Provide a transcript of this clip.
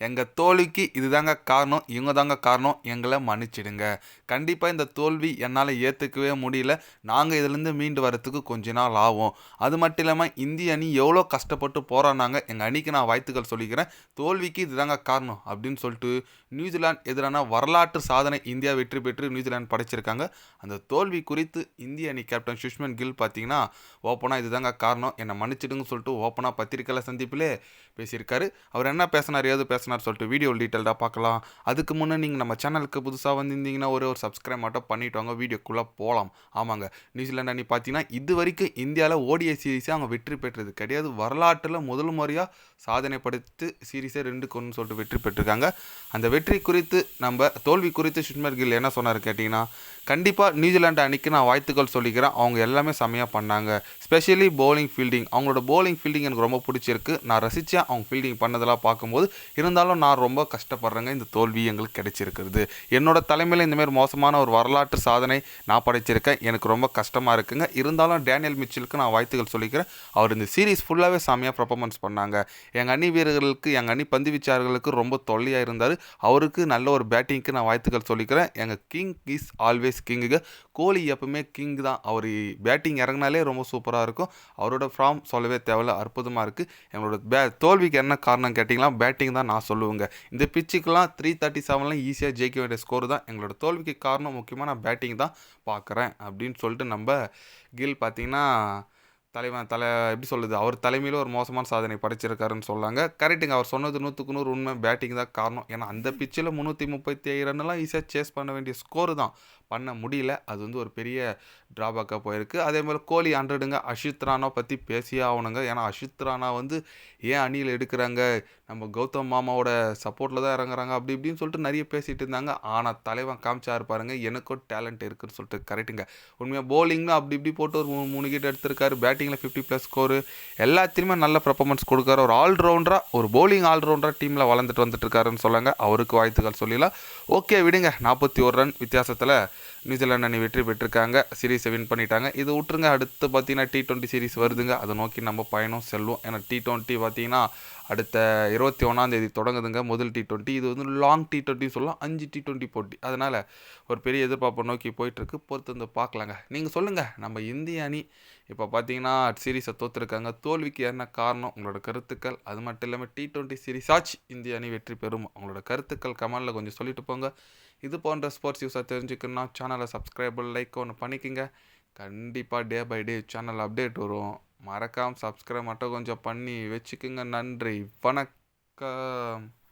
எங்கள் தோல்விக்கு இதுதாங்க காரணம் இவங்க தாங்க காரணம் எங்களை மன்னிச்சிடுங்க. கண்டிப்பாக இந்த தோல்வி என்னால் ஏற்றுக்கவே முடியல. நாங்கள் இதுலேருந்து மீண்டு வரத்துக்கு கொஞ்ச நாள் ஆகும். அது மட்டும் இல்லாமல் இந்திய அணி எவ்வளோ கஷ்டப்பட்டு போராடினாங்க எங்கள் அணிக்கு நான் வாழ்த்துக்கள் சொல்லிக்கிறேன். தோல்விக்கு இதுதாங்க காரணம் அப்படின்னு சொல்லிட்டு நியூசிலாந்து எதிரான வரலாற்று சாதனை இந்தியா வெற்றி பெற்று நியூசிலாந்து படைச்சிருக்காங்க. அந்த தோல்வி குறித்து இந்திய அணி கேப்டன் சுஷ்மன் கில் பார்த்தீங்கன்னா ஓப்பனாக இதுதாங்க காரணம். என்னை மன்னிச்சிடுங்க சொல்லிட்டு ஓப்பனாக பத்திரிக்கையில் சந்திப்பிலே பேசியிருக்காரு. அவர் என்ன பேசினார்? ஏது பேசினார் சொல்லிட்டு வீடியோ டீட்டெயில்டாக பார்க்கலாம். அதுக்கு முன்னே நீங்கள் நம்ம சேனலுக்கு புதுசாக வந்திருந்தீங்கன்னா ஒரே ஒரு சப்ஸ்கிரைப் மட்டும் பண்ணிட்டு வாங்க வீடியோக்குள்ளே போகலாம் ஆமாங்க நியூசிலாந்து அணி பார்த்தீங்கன்னா இது வரைக்கும் இந்தியாவில் ஓடிஐ சீரீஸை அவங்க வெற்றி பெற்றது கிடையாது. வரலாற்றில் முதல் முறையாக சாதனை படுத்து சீரீஸை ரெண்டுக்கு ஒன்று சொல்லிட்டு வெற்றி பெற்றிருக்காங்க. அந்த வெற்றி குறித்து நம்ம தோல்வி குறித்து சுஷ்மர் கில் என்ன சொன்னார் கேட்டிங்கன்னா கண்டிப்பாக நியூசிலாண்டு அணிக்கு நான் வாழ்த்துக்கள் சொல்லிக்கிறேன். அவங்க எல்லாமே செம்மையாக பண்ணாங்க. ஸ்பெஷலி பவுலிங் ஃபீல்டிங் அவங்களோட பவுலிங் ஃபீல்டிங் எனக்கு ரொம்ப பிடிச்சிருக்கு. நான் ரசித்தேன் அவங்க ஃபீல்டிங் பண்ணதெல்லாம் பார்க்கும்போது. இருந்தாலும் நான் ரொம்ப கஷ்டப்படுறேங்க. இந்த தோல்வி எங்களுக்கு கிடைச்சிருக்கிறது. என்னோட தலைமையில் இந்தமாரி மோசமான ஒரு வரலாற்று சாதனை நான் படைச்சிருக்கேன். எனக்கு ரொம்ப கஷ்டமாக இருக்குங்க. இருந்தாலும் டேனியல் மிச்சிலுக்கு நான் வாழ்த்துக்கள் சொல்லிக்கிறேன். அவர் இந்த சீரீஸ் ஃபுல்லாகவே செம்மையாக பர்ஃபார்மன்ஸ் பண்ணாங்க. எங்கள் அணி வீரர்களுக்கு எங்கள் அணி பந்து வீச்சார்களுக்கு ரொம்ப தொல்லையாக இருந்தார். அவருக்கு நல்ல ஒரு பேட்டிங்க்கு நான் வாழ்த்துக்கள் சொல்லிக்கிறேன். எங்கள் கிங் இஸ் ஆல்வேஸ் கிங்குங்க கோலி எப்பவுமே கிங் தான். அவர் பேட்டிங் இறங்கினாலே ரொம்ப சூப்பராக இருக்கும். அவரோட ஃபார்ம் சொல்லவே தேவையில்ல. அற்புதமாக இருக்குது எங்களோட பே தோல்விக்கு என்ன காரணம் கேட்டிங்கன்னா பேட்டிங் தான் நான் சொல்லுவேங்க. இந்த பிச்சுக்கெலாம் த்ரீ தேர்ட்டி செவன்லாம் ஈஸியாக ஜெயிக்க வேண்டிய ஸ்கோர் தான். எங்களோட தோல்விக்கு காரணம் முக்கியமாக நான் பேட்டிங் தான் பார்க்குறேன். அப்படின்னு சொல்லிட்டு நம்ம கில் பார்த்தீங்கன்னா தலைவன் தலை எப்படி சொல்லுது அவர் தலைமையில் ஒரு மோசமான சாதனை படைச்சிருக்காருன்னு சொல்லாங்க. கரெக்டுங்க அவர் சொன்னது நூற்றுக்கு நூறு உண்மை பேட்டிங் தான் காரணம். ஏன்னா அந்த பிச்சில் முந்நூற்றி முப்பத்தி ஏழு ரன்லாம் ஈஸியாக சேஸ் பண்ண வேண்டிய ஸ்கோர் தான். பண்ண முடியல. அது வந்து ஒரு பெரிய ட்ராபேக்காக போயிருக்கு. அதே மாதிரி கோலி ஹண்ட்ரடுங்க அஷித் ராணா பற்றி பேசியே ஆகணுங்க. ஏன்னா அஷித் ராணா வந்து ஏன் அணியில் எடுக்கிறாங்க? நம்ம கௌதம் மாமாவோட சப்போர்ட்டில் தான் இறங்குறாங்க அப்படி இப்படின்னு சொல்லிட்டு நிறைய பேசிகிட்டு இருந்தாங்க. ஆனால் தலைவன் காமிச்சா இருப்பாருங்க எனக்கும் டேலண்ட் இருக்குதுன்னு சொல்லிட்டு. கரெக்டுங்க உண்மையாக bowling-ல அப்படி இப்படி போட்டு ஒரு மூணு மூணு கிட்ட எடுத்திருக்காரு பேட்டிங் பேட்டிங்கில் ஃபிஃப்டி ப்ளஸ் ஸ்கோரு எல்லாத்துலேயுமே நல்ல பர்ஃபார்மன்ஸ் கொடுக்காரு. ஒரு ஆல்ரவுண்டராக ஒரு போலிங் ஆல்ரவுண்டராக டீமில் வளர்ந்துட்டு வந்துட்டு இருக்காருன்னு சொல்லாங்க. அவருக்கு வாழ்த்துக்கள் சொல்லிடலாம். ஓகே விடுங்க. நாற்பத்தி ஒரு ரன் வித்தியாசத்தில் நியூசிலாந்து அணி வெற்றி பெற்றிருக்காங்க. சீரீஸை வின் பண்ணிட்டாங்க. இது விட்டுருங்க. அடுத்து பார்த்தீங்கன்னா டி டுவெண்ட்டி சீரிஸ் வருதுங்க. அதை நோக்கி நம்ம பயணம் செல்வோம். ஏன்னா டி டுவெண்ட்டி பார்த்தீங்கன்னா அடுத்த இருபத்தி ஒன்றாந்தேதி தொடங்குதுங்க. முதல் டி டுவெண்ட்டி இது வந்து லாங் டி டுவெண்ட்டி சொல்லலாம். அஞ்சு டி டுவெண்ட்டி போட்டி. அதனால் ஒரு பெரிய எதிர்பார்ப்பை நோக்கி போயிட்டுருக்கு. பொறுத்து வந்து பார்க்கலாங்க. நீங்கள் சொல்லுங்கள் நம்ம இந்திய அணி இப்போ பார்த்தீங்கன்னா சீரீஸை தோற்றுருக்காங்க தோல்விக்கு என்ன காரணம்? உங்களோட கருத்துக்கள். அது மட்டும் இல்லாமல் டி டுவெண்ட்டி சீரீஸாச்சு இந்திய அணி வெற்றி பெறும். உங்களோட கருத்துக்கள் கமெண்டில் கொஞ்சம் சொல்லிட்டு போங்க. இது போன்ற ஸ்போர்ட்ஸ் யூஸாக தெரிஞ்சுக்கணுன்னா சேனலை சப்ஸ்கிரைபிள் லைக் ஒன்று பண்ணிக்கோங்க. கண்டிப்பாக day by day channel update வரும். மறக்காமல் சப்ஸ்கிரைப் மட்டும் கொஞ்சம் பண்ணி வச்சுக்கோங்க. நன்றி. வணக்கம்.